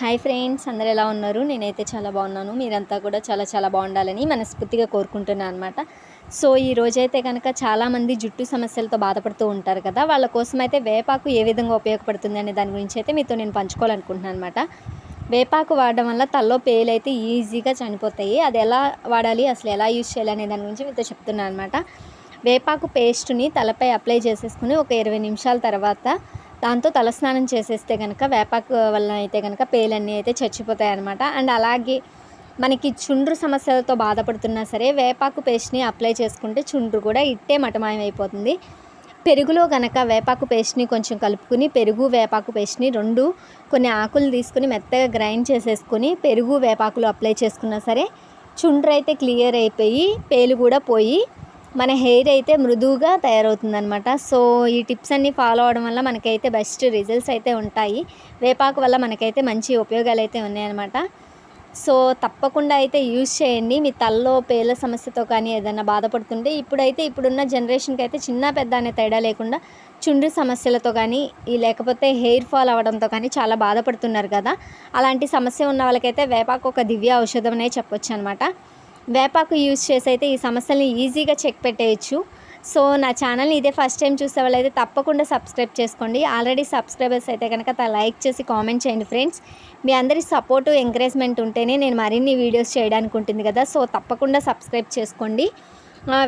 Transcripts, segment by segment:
Hi friends అందరు ఎలా ఉన్నారు? నేనైతే చాలా బాగున్నాను. మీరంతా కూడా చాలా చాలా బాగుండాలని మనస్ఫూర్తిగా కోరుకుంటున్నాను అనమాట సో ఈ రోజైతే కనుక చాలామంది జుట్టు సమస్యలతో బాధపడుతూ ఉంటారు కదా. వాళ్ళ కోసం అయితే వేపాకు ఏ విధంగా ఉపయోగపడుతుంది అనే దాని గురించి అయితే మీతో నేను పంచుకోవాలనుకుంటున్నాను అనమాట వేపాకు వాడడం వల్ల తల్లో పేలు అయితే ఈజీగా చనిపోతాయి. అది ఎలా వాడాలి? అసలు ఎలా యూజ్ చేయాలి అనే దాని గురించి మీతో చెప్తున్నాను అనమాట వేపాకు పేస్ట్ని తలపై అప్లై చేసేసుకుని ఒక ఇరవై నిమిషాల తర్వాత దాంతో తలస్నానం చేసేస్తే కనుక వేపాకు వల్ల అయితే కనుక పేలన్నీ అయితే చచ్చిపోతాయి అనమాట అండ్ అలాగే మనకి చుండ్రు సమస్యలతో బాధపడుతున్నా సరే వేపాకు పేస్ట్ని అప్లై చేసుకుంటే చుండ్రు కూడా ఇట్టే మటమాయం అయిపోతుంది పెరుగులో గనక వేపాకు పేస్ట్ని కొంచెం కలుపుకుని పెరుగు వేపాకు పేస్ట్ని రెండు కొన్ని ఆకులు తీసుకుని మెత్తగా గ్రైండ్ చేసేసుకుని పెరుగు వేపాకులు అప్లై చేసుకున్నా సరే చుండ్రు అయితే క్లియర్ అయిపోయి పేలు కూడా పోయి మన హెయిర్ అయితే మృదువుగా తయారవుతుందనమాట సో ఈ టిప్స్ అన్నీ ఫాలో అవడం వల్ల మనకైతే బెస్ట్ రిజల్ట్స్ అయితే ఉంటాయి. వేపాకు వల్ల మనకైతే మంచి ఉపయోగాలు అయితే ఉన్నాయన్నమాట. సో తప్పకుండా అయితే యూజ్ చేయండి. మీ తలలో పేల సమస్యతో కానీ ఏదైనా బాధపడుతుంటే ఇప్పుడైతే ఇప్పుడున్న జనరేషన్కి అయితే చిన్న పెద్ద అనే తేడా లేకుండా చుండ్రు సమస్యలతో కానీ ఈ లేకపోతే హెయిర్ ఫాల్ అవ్వడంతో కానీ చాలా బాధపడుతున్నారు కదా. అలాంటి సమస్య ఉన్న వాళ్ళకైతే వేపాకు ఒక దివ్య ఔషధం అనే చెప్పొచ్చు అనమాట వేపాకు యూజ్ చేసి అయితే ఈ సమస్యల్ని ఈజీగా చెక్ పెట్టేయచ్చు. సో నా ఛానల్ని ఇదే ఫస్ట్ టైం చూసే వాళ్ళైతే తప్పకుండా సబ్స్క్రైబ్ చేసుకోండి. ఆల్రెడీ సబ్స్క్రైబర్స్ అయితే కనుక లైక్ చేసి కామెంట్ చేయండి ఫ్రెండ్స్. మీ అందరి సపోర్టు ఎంకరేజ్మెంట్ ఉంటేనే నేను మరిన్ని వీడియోస్ చేయడానికి ఉంటుంది కదా సో తప్పకుండా సబ్స్క్రైబ్ చేసుకోండి.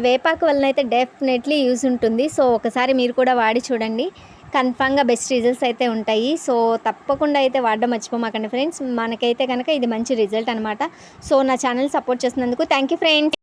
వేపాకు వలన అయితే డెఫినెట్లీ యూజ్ ఉంటుంది. సో ఒకసారి మీరు కూడా వాడి చూడండి. కన్ఫామ్గా బెస్ట్ రిజల్ట్స్ అయితే ఉంటాయి. సో తప్పకుండా అయితే వాడడం మర్చిపోమాకండి ఫ్రెండ్స్. మనకైతే కనుక ఇది మంచి రిజల్ట్ అనమాట సో నా ఛానల్ సపోర్ట్ చేసినందుకు థ్యాంక్ యూ ఫ్రెండ్స్.